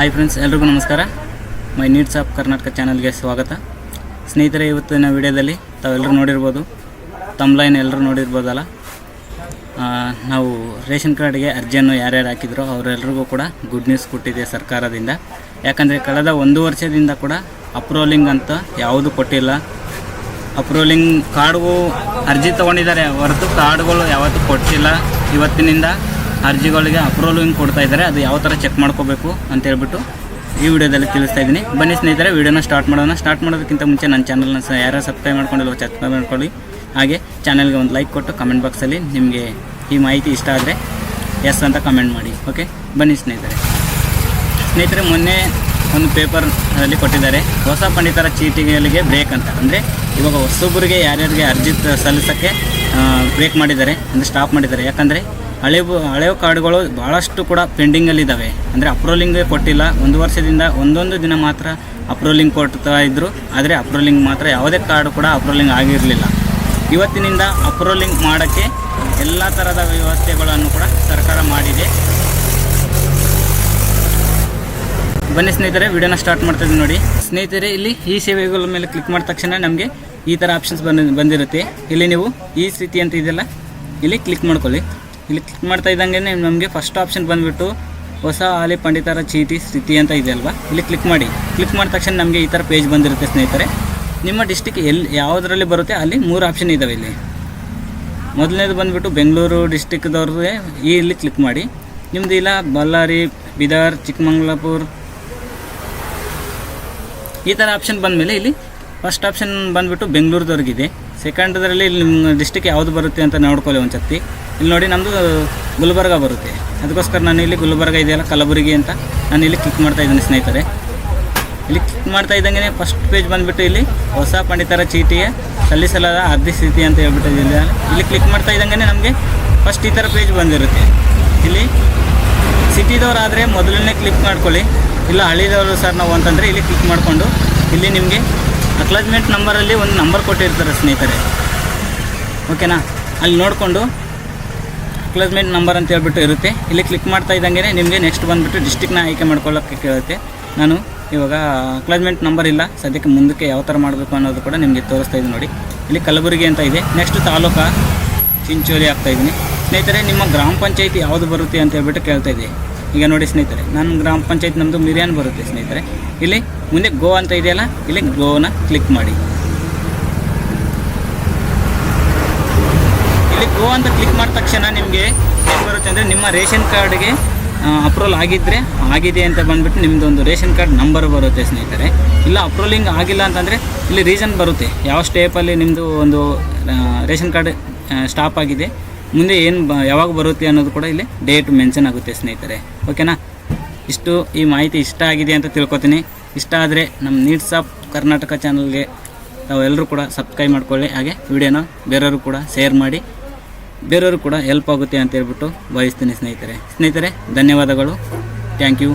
Hi friends ಎಲ್ರಿಗೂ ನಮಸ್ಕಾರ. ಮೈ needs of Karnataka ಚಾನಲ್ಗೆ ಸ್ವಾಗತ. ಸ್ನೇಹಿತರೆ, ಇವತ್ತಿನ ವಿಡಿಯೋದಲ್ಲಿ ತಾವೆಲ್ಲರೂ ನೋಡಿರ್ಬೋದು ತಮ್ಲೈನ್ ಎಲ್ಲರೂ ನೋಡಿರ್ಬೋದಲ್ಲ? ನಾವು ರೇಷನ್ ಕಾರ್ಡ್ಗೆ ಅರ್ಜಿಯನ್ನು ಯಾರ್ಯಾರು ಹಾಕಿದ್ರೋ ಅವರೆಲ್ಲರಿಗೂ ಕೂಡ ಗುಡ್ ನ್ಯೂಸ್ ಕೊಟ್ಟಿದೆ ಸರ್ಕಾರದಿಂದ. ಯಾಕಂದರೆ ಕಳೆದ ಒಂದು ವರ್ಷದಿಂದ ಕೂಡ ಅಪ್ರೋಲಿಂಗ್ ಅಂತ ಯಾವುದು ಕೊಟ್ಟಿಲ್ಲ. ಅಪ್ರೂವಲಿಂಗ್ ಕಾರ್ಡ್ಗೂ ಅರ್ಜಿ ತೊಗೊಂಡಿದ್ದಾರೆ ಹೊರತು ಕಾರ್ಡ್ಗಳು ಯಾವತ್ತೂ ಕೊಟ್ಟಿಲ್ಲ. ಇವತ್ತಿನಿಂದ ಅರ್ಜಿಗಳಿಗೆ ಅಪ್ರೂವಲಿಂಗ್ ಕೊಡ್ತಾ ಇದ್ದಾರೆ. ಅದು ಯಾವ ಥರ ಚೆಕ್ ಮಾಡ್ಕೋಬೇಕು ಅಂತ ಹೇಳ್ಬಿಟ್ಟು ಈ ವಿಡಿಯೋದಲ್ಲಿ ತಿಳಿಸ್ತಾ ಇದ್ದೀನಿ. ಬನ್ನಿ ಸ್ನೇಹಿತರೆ, ವಿಡಿಯೋನ ಸ್ಟಾರ್ಟ್ ಮಾಡೋಣ. ಸ್ಟಾರ್ಟ್ ಮಾಡೋದಕ್ಕಿಂತ ಮುಂಚೆ ನನ್ನ ಚಾನಲ್ನ ಸಹ ಯಾರು ಸಬ್ಸ್ಕ್ರೈಬ್ ಮಾಡ್ಕೊಂಡಿಲ್ಲ ಸಬ್ಸ್ಕ್ರೈಬ್ ಮಾಡ್ಕೊಳ್ಳಿ. ಹಾಗೆ ಚಾನಲ್ಗೆ ಒಂದು ಲೈಕ್ ಕೊಟ್ಟು ಕಮೆಂಟ್ ಬಾಕ್ಸಲ್ಲಿ ನಿಮಗೆ ಈ ಮಾಹಿತಿ ಇಷ್ಟ ಆದರೆ ಎಸ್ ಅಂತ ಕಮೆಂಟ್ ಮಾಡಿ. ಓಕೆ ಬನ್ನಿ ಸ್ನೇಹಿತರೆ. ಸ್ನೇಹಿತರೆ, ಮೊನ್ನೆ ಒಂದು ಪೇಪರ್ ಅಲ್ಲಿ ಕೊಟ್ಟಿದ್ದಾರೆ. ಹೊಸ ಪಂಡಿತರ ಚೀಟಿಗಳಿಗೆ ಬ್ರೇಕ್ ಅಂತ. ಅಂದರೆ ಇವಾಗ ಹೊಸೊಬ್ಬರಿಗೆ ಯಾರ್ಯಾರಿಗೆ ಅರ್ಜಿ ಸಲ್ಲಿಸೋಕ್ಕೆ ಬ್ರೇಕ್ ಮಾಡಿದ್ದಾರೆ, ಅಂದರೆ ಸ್ಟಾಪ್ ಮಾಡಿದ್ದಾರೆ. ಯಾಕಂದರೆ ಹಳೆ ಹಳೆ ಕಾರ್ಡ್ಗಳು ಭಾಳಷ್ಟು ಕೂಡ ಪೆಂಡಿಂಗಲ್ಲಿದ್ದಾವೆ. ಅಂದರೆ ಅಪ್ರೂವಲಿಂಗ್ ಕೊಟ್ಟಿಲ್ಲ. ಒಂದು ವರ್ಷದಿಂದ ಒಂದೊಂದು ದಿನ ಮಾತ್ರ ಅಪ್ರೂವಲಿಂಗ್ ಕೊಡ್ತಾ ಇದ್ದರು ಆದರೆ ಅಪ್ರೂವಲಿಂಗ್ ಮಾತ್ರ ಯಾವುದೇ ಕಾರ್ಡ್ ಕೂಡ ಅಪ್ರೂವಲಿಂಗ್ ಆಗಿರಲಿಲ್ಲ. ಇವತ್ತಿನಿಂದ ಅಪ್ರೂವಲಿಂಗ್ ಮಾಡೋಕ್ಕೆ ಎಲ್ಲ ಥರದ ವ್ಯವಸ್ಥೆಗಳನ್ನು ಕೂಡ ಸರ್ಕಾರ ಮಾಡಿದೆ. ಬನ್ನಿ ಸ್ನೇಹಿತರೆ, ವಿಡಿಯೋನ ಸ್ಟಾರ್ಟ್ ಮಾಡ್ತಾ ಇದ್ದೀನಿ ನೋಡಿ. ಸ್ನೇಹಿತರೆ, ಇಲ್ಲಿ ಈ ಸೇವೆಗಳ ಮೇಲೆ ಕ್ಲಿಕ್ ಮಾಡಿದ ತಕ್ಷಣ ನಮಗೆ ಈ ಥರ ಆಪ್ಷನ್ಸ್ ಬಂದು, ಬಂದಿರುತ್ತೆ. ಇಲ್ಲಿ ನೀವು ಈ ಸ್ಥಿತಿ ಅಂತ ಇದೆಯಲ್ಲ, ಇಲ್ಲಿ ಕ್ಲಿಕ್ ಮಾಡ್ಕೊಳ್ಳಿ. ಇಲ್ಲಿ ಕ್ಲಿಕ್ ಮಾಡ್ತಾ ಇದ್ದಂಗೆ ನಮಗೆ ಫಸ್ಟ್ ಆಪ್ಷನ್ ಬಂದುಬಿಟ್ಟು ಹೊಸ ಆಲಿ ಪಂಡಿತರ ಚೀಟಿ ಸ್ಥಿತಿ ಅಂತ ಇದೆ ಅಲ್ವಾ? ಇಲ್ಲಿ ಕ್ಲಿಕ್ ಮಾಡಿ. ಕ್ಲಿಕ್ ಮಾಡಿದ ತಕ್ಷಣ ನಮಗೆ ಈ ಥರ ಪೇಜ್ ಬಂದಿರುತ್ತೆ ಸ್ನೇಹಿತರೆ. ನಿಮ್ಮ ಡಿಸ್ಟಿಕ್ ಎಲ್ಲಿ, ಯಾವುದರಲ್ಲಿ ಬರುತ್ತೆ? ಅಲ್ಲಿ ಮೂರು ಆಪ್ಷನ್ ಇದ್ದಾವೆ ಇಲ್ಲಿ. ಮೊದಲನೇದು ಬಂದುಬಿಟ್ಟು ಬೆಂಗಳೂರು ಡಿಸ್ಟಿಕ್ದವ್ರಿಗೆ ಈ ಇಲ್ಲಿ ಕ್ಲಿಕ್ ಮಾಡಿ. ನಿಮ್ಮದು ಇಲ್ಲ ಬಳ್ಳಾರಿ, ಬೀದರ್ ಚಿಕ್ಕಮಂಗ್ಳಾಪುರ್ ಈ ಥರ ಆಪ್ಷನ್ ಬಂದಮೇಲೆ ಇಲ್ಲಿ ಫಸ್ಟ್ ಆಪ್ಷನ್ ಬಂದುಬಿಟ್ಟು ಬೆಂಗಳೂರದವ್ರಿಗಿದೆ. ಸೆಕೆಂಡ್ದರಲ್ಲಿ ಇಲ್ಲಿ ನಿಮ್ಮ ಡಿಸ್ಟಿಕ್ ಯಾವುದು ಬರುತ್ತೆ ಅಂತ ನೋಡ್ಕೊಳ್ಳಿ ಒಂದು ಇಲ್ಲಿ ನೋಡಿ ನಮ್ಮದು ಗುಲ್ಬರ್ಗ ಬರುತ್ತೆ. ಅದಕ್ಕೋಸ್ಕರ ನಾನು ಇಲ್ಲಿ ಗುಲ್ಬರ್ಗ ಇದೆಯಲ್ಲ, ಕಲಬುರಗಿ ಅಂತ ನಾನು ಇಲ್ಲಿ ಕ್ಲಿಕ್ ಮಾಡ್ತಾ ಇದ್ದೀನಿ ಸ್ನೇಹಿತರೆ. ಇಲ್ಲಿ ಕ್ಲಿಕ್ ಮಾಡ್ತಾ ಇದ್ದಂಗೆ ಫಸ್ಟ್ ಪೇಜ್ ಬಂದುಬಿಟ್ಟು ಇಲ್ಲಿ ಹೊಸ ಪಂಡಿತರ ಚೀಟಿಗೆ ಸಲ್ಲಿಸಲಾದ ಅರ್ಧಿ ಸ್ಥಿತಿ ಅಂತ ಹೇಳ್ಬಿಟ್ಟು ಇದೆಯಲ್ಲ ಇಲ್ಲಿ ಕ್ಲಿಕ್ ಮಾಡ್ತಾ ಇದ್ದಂಗೆ ನಮಗೆ ಫಸ್ಟ್ ಈ ಥರ ಪೇಜ್ ಬಂದಿರುತ್ತೆ. ಇಲ್ಲಿ ಸಿಟಿದವರಾದರೆ ಮೊದಲನೇ ಕ್ಲಿಕ್ ಮಾಡ್ಕೊಳ್ಳಿ. ಇಲ್ಲ ಹಳ್ಳಿದವರು ಸರ್ ನಾವು ಅಂತಂದರೆ ಇಲ್ಲಿ ಕ್ಲಿಕ್ ಮಾಡಿಕೊಂಡು ಇಲ್ಲಿ ನಿಮಗೆ ಅಕ್ಲಾಜ್ಮೆಂಟ್ ನಂಬರಲ್ಲಿ ಒಂದು ನಂಬರ್ ಕೊಟ್ಟಿರ್ತಾರೆ ಸ್ನೇಹಿತರೆ. ಓಕೆನಾ? ಅಲ್ಲಿ ನೋಡಿಕೊಂಡು ಅಕ್ಲಾಜ್ಮೆಂಟ್ ನಂಬರ್ ಅಂತ ಹೇಳ್ಬಿಟ್ಟು ಇರುತ್ತೆ. ಇಲ್ಲಿ ಕ್ಲಿಕ್ ಮಾಡ್ತಾ ಇದ್ದಂಗೆ ನಿಮಗೆ ನೆಕ್ಸ್ಟ್ ಬಂದುಬಿಟ್ಟು ಡಿಸ್ಟಿಕ್ನ ಆಯ್ಕೆ ಮಾಡ್ಕೊಳ್ಳೋಕ್ಕೆ ಕೇಳುತ್ತೆ. ನಾನು ಇವಾಗ ಅಕ್ಲಾಜ್ಮೆಂಟ್ ನಂಬರ್ ಇಲ್ಲ. ಸದ್ಯಕ್ಕೆ ಮುಂದಕ್ಕೆ ಯಾವ ಥರ ಮಾಡಬೇಕು ಅನ್ನೋದು ಕೂಡ ನಿಮಗೆ ತೋರಿಸ್ತಾ ಇದ್ದೀನಿ ನೋಡಿ. ಇಲ್ಲಿ ಕಲಬುರಗಿ ಅಂತ ಇದೆ. ನೆಕ್ಸ್ಟ್ ತಾಲೂಕಾ ಚಿಂಚೋಲಿ ಆಗ್ತಾಯಿದ್ದೀನಿ ಸ್ನೇಹಿತರೆ, ನಿಮ್ಮ ಗ್ರಾಮ ಪಂಚಾಯತಿ ಯಾವುದು ಬರುತ್ತೆ ಅಂತ ಹೇಳ್ಬಿಟ್ಟು ಕೇಳ್ತಾ ಇದೆ ಈಗ ನೋಡಿ ಸ್ನೇಹಿತರೆ ನನ್ನ ಗ್ರಾಮ ಪಂಚಾಯತ್ ನಮ್ಮದು ಮಿರಿಯಾನ್ ಬರುತ್ತೆ ಸ್ನೇಹಿತರೆ. ಇಲ್ಲಿ ಮುಂದೆ ಗೋ ಅಂತ ಇದೆಯಲ್ಲ, ಇಲ್ಲಿ ಗೋನ ಕ್ಲಿಕ್ ಮಾಡಿ. ಇಲ್ಲಿ ಗೋ ಅಂತ ಕ್ಲಿಕ್ ಮಾಡಿದ ತಕ್ಷಣ ನಿಮಗೆ ಏನು ಬರುತ್ತೆ ಅಂದರೆ ನಿಮ್ಮ ರೇಷನ್ ಕಾರ್ಡ್ಗೆ ಅಪ್ರೂವಲ್ ಆಗಿದ್ದರೆ ಆಗಿದೆ ಅಂತ ಬಂದುಬಿಟ್ಟು ನಿಮ್ಮದು ಒಂದು ರೇಷನ್ ಕಾರ್ಡ್ ನಂಬರ್ ಬರುತ್ತೆ ಸ್ನೇಹಿತರೆ. ಇಲ್ಲ ಅಪ್ರೂವಲಿಂಗ್ ಆಗಿಲ್ಲ ಅಂತಂದರೆ ಇಲ್ಲಿ ರೀಸನ್ ಬರುತ್ತೆ. ಯಾವ ಸ್ಟೇಪಲ್ಲಿ ನಿಮ್ಮದು ಒಂದು ರೇಷನ್ ಕಾರ್ಡ್ ಸ್ಟಾಪ್ ಆಗಿದೆ. ಮುಂದೆ ಏನು ಬ ಯಾವಾಗ ಬರುತ್ತೆ ಅನ್ನೋದು ಕೂಡ ಇಲ್ಲಿ ಡೇಟ್ ಮೆನ್ಷನ್ ಆಗುತ್ತೆ ಸ್ನೇಹಿತರೆ. ಓಕೆನಾ ಇಷ್ಟು ಈ ಮಾಹಿತಿ ಇಷ್ಟ ಆಗಿದೆ ಅಂತ ತಿಳ್ಕೊತೀನಿ. ಇಷ್ಟ ಆದರೆ ನಮ್ಮ ನೀಡ್ಸ್ ಆಫ್ ಕರ್ನಾಟಕ ಚಾನಲ್ಗೆ ತಾವೆಲ್ಲರೂ ಕೂಡ ಸಬ್ಸ್ಕ್ರೈಬ್ ಮಾಡ್ಕೊಳ್ಳಿ. ಹಾಗೆ ವಿಡಿಯೋನ ಬೇರೆಯವರು ಕೂಡ ಶೇರ್ ಮಾಡಿ. ಬೇರೆಯವರು ಕೂಡ ಹೆಲ್ಪ್ ಆಗುತ್ತೆ ಅಂತ ಹೇಳ್ಬಿಟ್ಟು ಭಾವಿಸ್ತೀನಿ ಸ್ನೇಹಿತರೆ. ಸ್ನೇಹಿತರೆ, ಧನ್ಯವಾದಗಳು. Thank you